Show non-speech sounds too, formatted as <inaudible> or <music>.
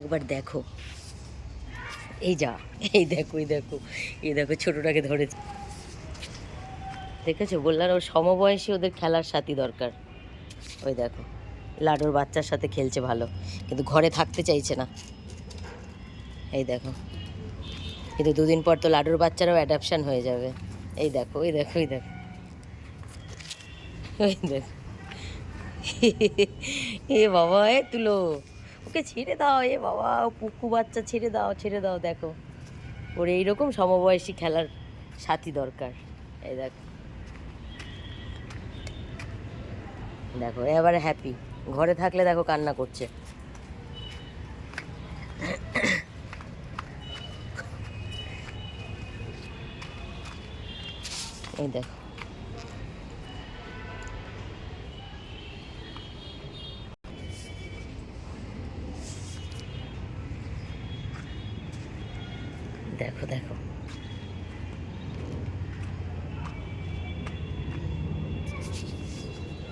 একবার দেখো। এই যা, এই দেখো এই দেখো এই দেখো ছোটটাকে ধরেছে দেখেছ? বললাম ওর সমবয়সী ওদের খেলার সাথী দরকার। ওই দেখো, লাডুর বাচ্চার সাথে খেলছে ভালো, কিন্তু ঘরে থাকতে চাইছে না। এই দেখো, কিন্তু দুদিন পর তো লাডুর বাচ্চারাও অ্যাডাপশন হয়ে যাবে। এই দেখো এই দেখো এই দেখো। ওই দেখো। <laughs> এ বাবা, এ তুলো। ওকে ছেড়ে দাও, এ বাবা পুকু বাচ্চা ছেড়ে দাও ছেড়ে দাও, দেখো। ওর এইরকম সমবয়সী খেলার সাথী দরকার। এই দেখো। দেখো এবারে হ্যাপি ঘরে থাকলে দেখো কান্না করছে। এই দেখো। দেখো দেখো।